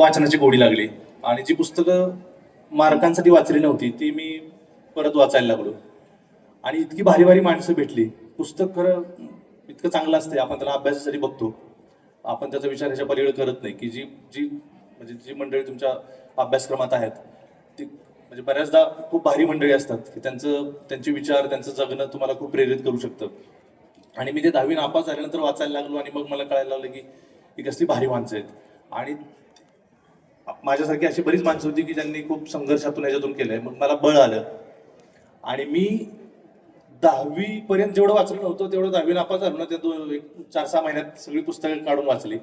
वाचनाची गोडी लागली. आणि जी पुस्तकं मार्कांसाठी वाचली नव्हती ती मी परत वाचायला लागलो. आणि इतकी भारी भारी माणसं भेटली. पुस्तक खरं इतकं चांगलं असते आपण त्याला अभ्यासासाठी बघतो. आपण त्याचा विचार ह्याच्या पलीकडे करत नाही. की जी जी म्हणजे जी मंडळी तुमच्या अभ्यासक्रमात आहेत ती म्हणजे बऱ्याचदा खूप भारी मंडळी असतात. की त्यांचं त्यांचे विचार त्यांचं जगणं तुम्हाला खूप प्रेरित करू शकतं. आणि मी ते दहावी नापास झाल्यानंतर वाचायला लागलो आणि मग मला कळायला लागलं की ही कसली भारी माणसं आहेत. आणि माझ्यासारखी अशी बरीच माणसं होती की ज्यांनी खूप संघर्षातून याच्यातून केलंय. मग मला बळ आलं. आणि मी दहावी पर्यंत जेवढं वाचलं नव्हतं तेवढं दहावी नापास झालो ना ते दोन एक चार सहा महिन्यात सगळी पुस्तकं काढून वाचली.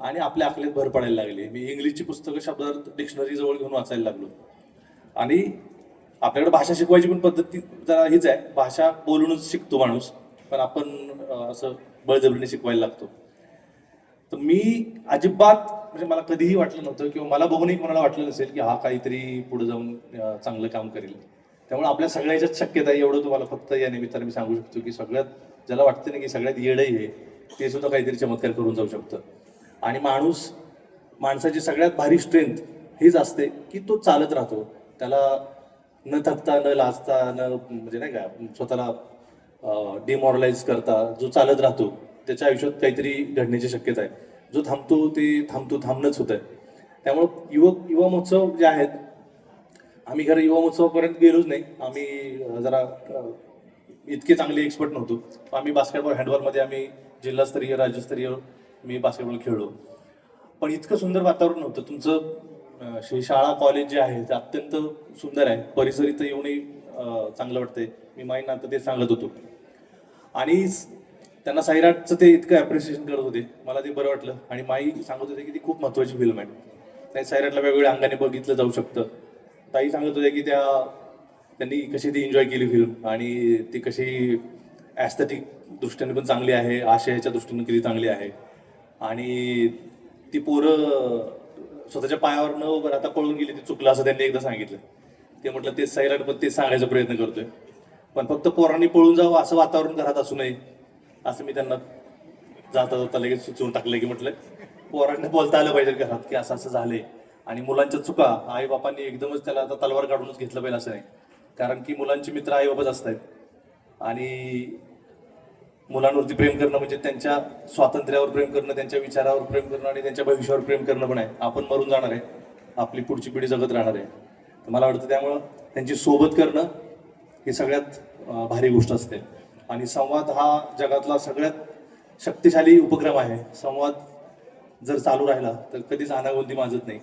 आणि आपल्या आकलेत भर पडायला लागली. मी इंग्लिशची पुस्तकं शब्दार्थ डिक्शनरी जवळ घेऊन वाचायला लागलो. आणि आपल्याकडे भाषा शिकवायची पण पद्धती जरा हीच आहे. भाषा बोलूनच शिकतो माणूस पण आपण असं बळजबरीने शिकवायला लागतो. तर मी अजिबात म्हणजे मला कधीही वाटलं नव्हतं किंवा मला बघूनही कोणाला वाटलं नसेल की हा काहीतरी पुढे जाऊन चांगलं काम करेल. त्यामुळे आपल्या सगळ्याच्याच शक्यता आहे एवढं तुम्हाला फक्त या निमित्ताने मी सांगू शकतो की सगळ्यात ज्याला वाटतं ना की सगळ्यात येडही आहे ते सुद्धा काहीतरी चमत्कार करून जाऊ शकतं. आणि माणूस माणसाची सगळ्यात भारी स्ट्रेंथ हीच असते की तो चालत राहतो. त्याला न थकता न लाजता न म्हणजे नाही का स्वतःला डिमॉरलाइज करता जो चालत राहतो त्याच्या आयुष्यात काहीतरी घडण्याची शक्यता आहे. जो थांबतो ते थांबतो थांबणंच होत आहे त्यामुळं युवक युवा महोत्सव जे आहेत आम्ही खरं युवा महोत्सवापर्यंत गेलोच नाही. आम्ही जरा इतके चांगले एक्सपर्ट नव्हतो. आम्ही बास्केटबॉल हँडबॉलमध्ये आम्ही जिल्हास्तरीय राज्यस्तरीय मी बास्केटबॉल खेळलो. पण इतकं सुंदर वातावरण नव्हतं तुमचं शाळा कॉलेज जे आहे ते अत्यंत सुंदर आहे. परिसर इथं येऊनही चांगलं वाटतंय. मी माईंना आता ते सांगत होतो. आणि त्यांना साईराटचं ते इतकं अप्रिसिएशन करत होते. मला ते बरं वाटलं. आणि माई सांगत होते की ती खूप महत्वाची फिल्म आहे. त्या साईराटला वेगवेगळ्या अंगाने बघितलं जाऊ शकतं. ताई सांगत होत्या की त्या त्यांनी कशी ती एन्जॉय केली फिल्म आणि ती कशी ॲस्थेटिक दृष्टीने पण चांगली आहे. आशयाच्या दृष्टीने किती चांगली आहे. आणि ती पोरं स्वतःच्या पायावर न उभं राहता पळून गेली ती चुकलं असं त्यांनी एकदा सांगितलं. ते म्हटलं तेच साईराट पण तेच सांगायचा प्रयत्न करतोय. पण फक्त पोरांनी पळून जावं असं वातावरण घरात असू नये. असं मी त्यांना जाता जाता लगेच सुचवून टाकलं की म्हटलं पोरांना बोलता आलं पाहिजे घरात की असं असं झालंय आणि मुलांच्या चुका आई बापांनी एकदमच त्याला आता तलवार काढूनच घेतलं पाहिजे असं नाही. कारण की मुलांचे मित्र आई बाबाच असतात आणि मुलांवरती प्रेम करणं म्हणजे त्यांच्या स्वातंत्र्यावर प्रेम करणं त्यांच्या विचारावर प्रेम करणं आणि त्यांच्या भविष्यावर प्रेम करणं पण आहे. आपण मरून जाणार आहे. आपली पुढची पिढी जगत राहणार आहे. तर मला वाटतं त्यामुळं त्यांची सोबत करणं ही सगळ्यात भारी गोष्ट असते. आणि संवाद हा जगातला सगळ्यात शक्तिशाली उपक्रम आहे. संवाद जर चालू राहिला तर कधीच अनागोंदी माजत नाही.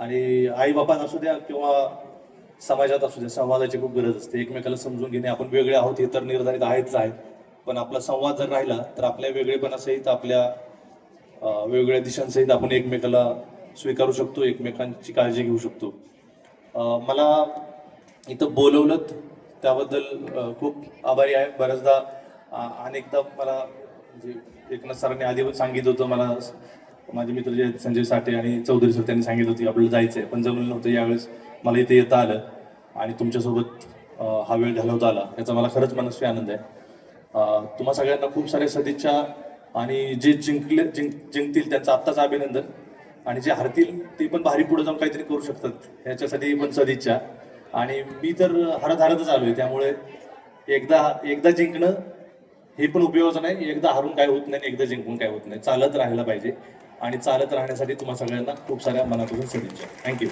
आणि आई बापात असू द्या किंवा समाजात असू द्या संवादाची खूप गरज असते. एकमेकाला समजून घेणे आपण वेगळे आहोत हे तर निर्धारित आहेच आहे. पण आपला संवाद जर राहिला तर आपल्या वेगळेपणासहित आपल्या वेगवेगळ्या दिशांसहित आपण एकमेकाला स्वीकारू शकतो एकमेकांची काळजी घेऊ शकतो. मला इथं बोलवलं त्याबद्दल खूप आभारी आहे. बऱ्याचदा अनेकदा मला म्हणजे एकनाथ सरांनी आधी पण सांगितलं होतं मला माझे मित्र जे आहेत संजय साठे आणि चौधरी सर त्यांनी सांगितलं होतं आपल्याला जायचं आहे पण जमलं नव्हतं. यावेळेस मला इथे येता आलं आणि तुमच्यासोबत हा वेळ घालवता आला. याचा मला खरंच मनस्वी आनंद आहे. तुम्हा सगळ्यांना खूप साऱ्या सदिच्छा आणि जे जिंकले जिंक जिंकतील त्यांचं आत्ताच अभिनंदन. आणि जे हरतील ते पण भारी पुढे जाऊन काहीतरी करू शकतात. ह्याच्यासाठी पण सदिच्छा. आणि मी तर हरत हरतच आलोय त्यामुळे एकदा एकदा जिंकणं हे पण उपयोगाचं नाही. एकदा हारून काय होत नाही एकदा जिंकून काय होत नाही. चालत राहायला पाहिजे. आणि चालत राहण्यासाठी तुम्हा सगळ्यांना खूप साऱ्या मनापासून शुभेच्छा. थँक्यू